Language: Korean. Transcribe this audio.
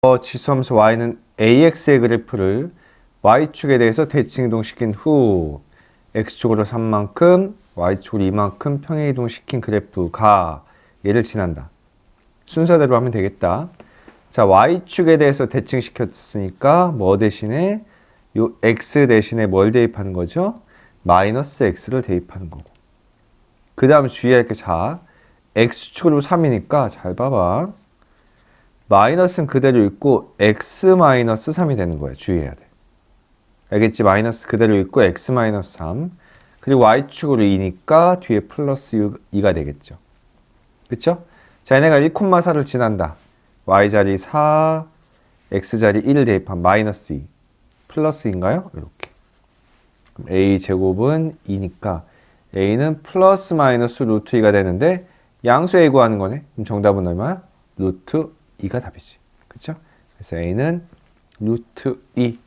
어, 지수함수 y는 ax의 그래프를 y축에 대해서 대칭 이동시킨 후 x축으로 3만큼 y축으로 2만큼 평행 이동시킨 그래프가 얘를 지난다. 순서대로 하면 되겠다. 자, y축에 대해서 대칭시켰으니까 뭐 대신에 요 x 대신에 뭘 대입하는 거죠? 마이너스 x를 대입하는 거고. 그 다음 주의할 게 자, x축으로 3이니까 잘 봐봐. 마이너스는 그대로 있고 x 마이너스 3이 되는 거야. 주의해야 돼. 알겠지? 마이너스 그대로 있고 x 마이너스 3. 그리고 y축으로 2니까 뒤에 플러스 2가 되겠죠. 그쵸? 자, 얘네가 1,4를 지난다. y자리 4, x자리 1을 대입한 마이너스 2. 플러스인가요? 이렇게. a 제곱은 2니까 a는 플러스 마이너스 루트 2가 되는데 양수 a 구하는 거네. 그럼 정답은 얼마야? 루트 2가 답이지. 그쵸? 그래서 a는 루트 2